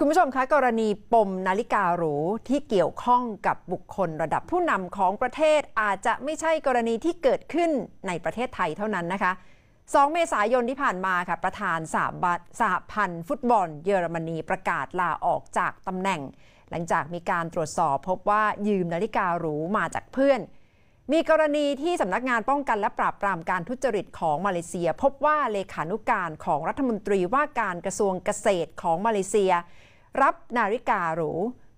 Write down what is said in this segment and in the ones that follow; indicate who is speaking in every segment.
Speaker 1: คุณผู้ชมคะกรณีปมนาฬิกาหรูที่เกี่ยวข้องกับบุคคลระดับผู้นำของประเทศอาจจะไม่ใช่กรณีที่เกิดขึ้นในประเทศไทยเท่านั้นนะคะ 2 เมษายนที่ผ่านมาค่ะประธานสหบัตสหพันธ์ฟุตบอลเยอรมนีประกาศลาออกจากตำแหน่ง หลังจากมีการตรวจสอบพบว่ายืมนาฬิกาหรูมาจากเพื่อน มีกรณีที่สำนักงานป้องกันและปราบปรามการทุจริตของมาเลเซีย พบว่าเลขานุการของรัฐมนตรีว่าการกระทรวงเกษตรของมาเลเซีย รับนาฬิกาหรู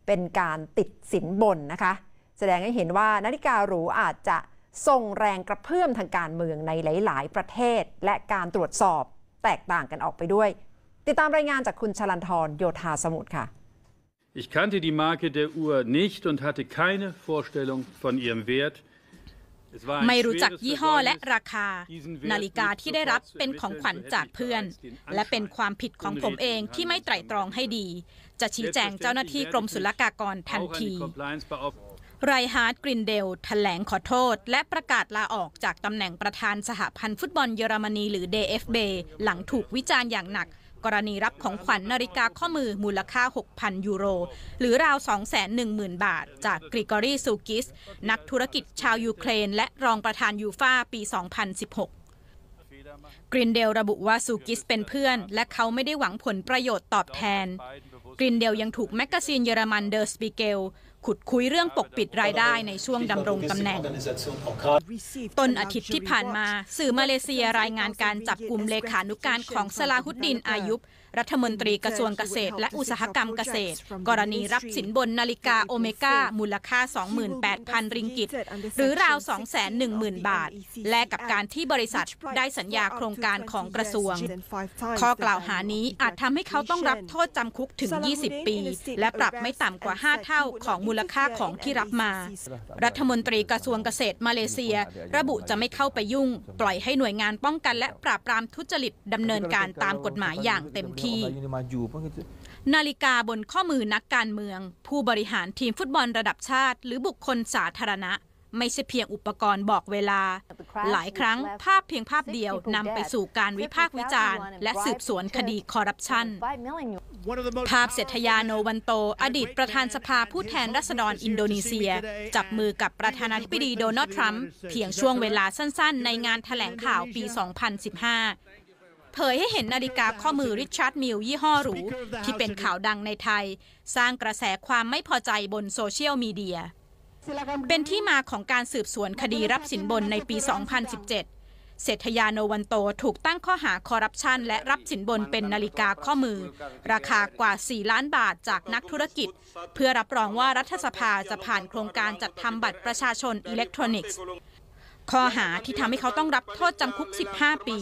Speaker 1: เป็นการติดสินบนนะคะ แสดงให้เห็นว่านาฬิกาหรูอาจจะส่งแรงกระเพื่อมทางการเมืองในหลาย ๆ ประเทศ และการตรวจสอบแตกต่างกันออกไปด้วย ติดตามรายงานจากคุณชลันทรโยธาสมุทรค่ะ
Speaker 2: Ich kannte die Marke der Uhr nicht und hatte keine Vorstellung von ihrem Wert.
Speaker 3: ไม่รู้จักยี่ห้อและราคา นาฬิกาที่ได้รับเป็นของขวัญจากเพื่อน และเป็นความผิดของผมเองที่ไม่ไตร่ตรองให้ดี จะชี้แจงเจ้าหน้าที่กรมศุลกากรทันที ไรฮาร์ดกรินเดลแถลงขอโทษ และประกาศลาออกจากตำแหน่งประธานสหพันธ์ฟุตบอลเยอรมนีหรือ DFB หลังถูกวิจารณ์อย่างหนัก กรณีรับของขวัญนาฬิกาข้อมือมูลค่า 6,000 ยูโร หรือราว 210,000 บาท จากกริกอรีซูกิส นักธุรกิจชาวยูเครน และรองประธานยูฟาปี 2016กรินเดลระบุว่าซูกิสเป็นเพื่อน และเขาไม่ได้หวังผลประโยชน์ตอบแทน กรินเดลยังถูกแมกกาซีนเยอรมันเดอร์สปิเกลขุดคุยเรื่องปกปิดรายได้ในช่วงดำรงตำแหน่ง ต้นอาทิตย์ที่ผ่านมา สื่อมาเลเซียรายงานการจับกลุ่มเลขานุการของสลาฮุดดินอายุบรัฐมนตรีกระทรวงเกษตร และอุตสาหกรรมเกษตร กรณีรับสินบนนาฬิกาโอเมก้า มูลค่า 28,000 ริงกิต หรือราว 210,000 บาท แลกกับการที่บริษัทได้สัญญาโครงการของกระทรวง ข้อกล่าวหานี้อาจทำให้เขาต้องรับโทษจำคุกถึง 20 ปี และปรับไม่ต่ำกว่า 5 เท่าของมูลค่าของที่รับมา รัฐมนตรีกระทรวงเกษตรมาเลเซีย ระบุจะไม่เข้าไปยุ่ง ปล่อยให้หน่วยงานป้องกันและปราบปรามทุจริตดำเนินการตามกฎหมายอย่างเต็มที่ นาฬิกาบนข้อมือนักการเมือง ผู้บริหารทีมฟุตบอลระดับชาติ หรือบุคคลสาธารณะไม่ใช่เพียงอุปกรณ์บอกเวลา หลายครั้งภาพเพียงภาพเดียวนำไปสู่การวิพากษ์วิจารณ์ และสืบสวนคดีคอร์รัปชัน ภาพเศรษฐยาโนวันโต อดีตประธานสภาผู้แทนรัษฎรอินโดนีเซีย จับมือกับประธานาธิบดีโดนัลด์ทรัมป์เพียงช่วงเวลาสั้นๆ ในงานแถลงข่าวปี 2015เผยให้เห็นนาฬิกาข้อมือริชาร์ดมิลยี่ห้อหรู ที่เป็นข่าวดังในไทย สร้างกระแสความไม่พอใจบนโซเชียลมีเดีย เป็นที่มาของการสืบสวนคดีรับสินบนในปี 2017 เศรษฐยาโนวันโตถูกตั้งข้อหาคอร์รัปชัน และรับสินบนเป็นนาฬิกาข้อมือ ราคากว่า 4 ล้านบาทจากนักธุรกิจ เพื่อรับรองว่ารัฐสภาจะผ่านโครงการจัดทำบัตรประชาชนอิเล็กทรอนิกส์ข้อหาที่ทำให้เขาต้องรับโทษจำคุก 15 ปี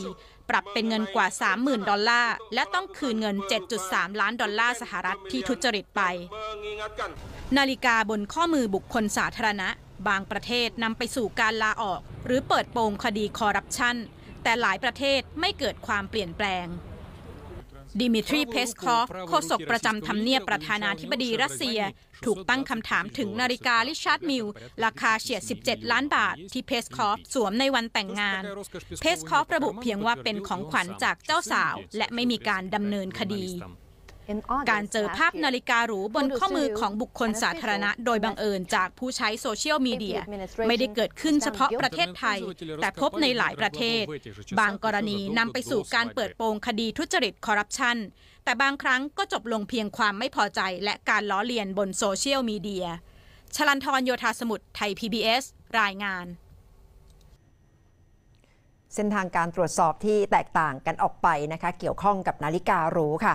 Speaker 3: ปรับเป็นเงินกว่า 30,000 ดอลลาร์ และต้องคืนเงิน 7.3 ล้านดอลลาร์สหรัฐที่ทุจริตไป นาฬิกาบนข้อมือบุคคลสาธารณะ บางประเทศนำไปสู่การลาออก หรือเปิดโปงคดีคอร์รัปชัน แต่หลายประเทศไม่เกิดความเปลี่ยนแปลงดิมิทรี เพสคอฟ โฆษกประจำทำเนียบประธานาธิบดีรัสเซีย ถูกตั้งคำถามถึงนาฬิกาลิชาร์ดมิล ราคาเฉียด 17 ล้านบาท ที่เพสคอฟ สวมในวันแต่งงาน เพสคอฟ ระบุเพียงว่าเป็นของขวัญจากเจ้าสาว และไม่มีการดำเนินคดี การเจอภาพนาฬิกาหรูบนข้อมือของบุคคลสาธารณะ โดยบังเอิญจากผู้ใช้โซเชียลมีเดีย ไม่ได้เกิดขึ้นเฉพาะประเทศไทย แต่พบในหลายประเทศ บางกรณีนำไปสู่การเปิดโปงคดีทุจริตคอร์รัปชันแต่บางครั้งก็จบลงเพียงความไม่พอใจและการล้อเลียนบนโซเชียลมีเดียชลันทรโยธาสมุทรไทย PBS รายงาน
Speaker 1: เส้นทางการตรวจสอบที่แตกต่างกันออกไปนะคะ เกี่ยวข้องกับนาฬิกาหรูค่ะ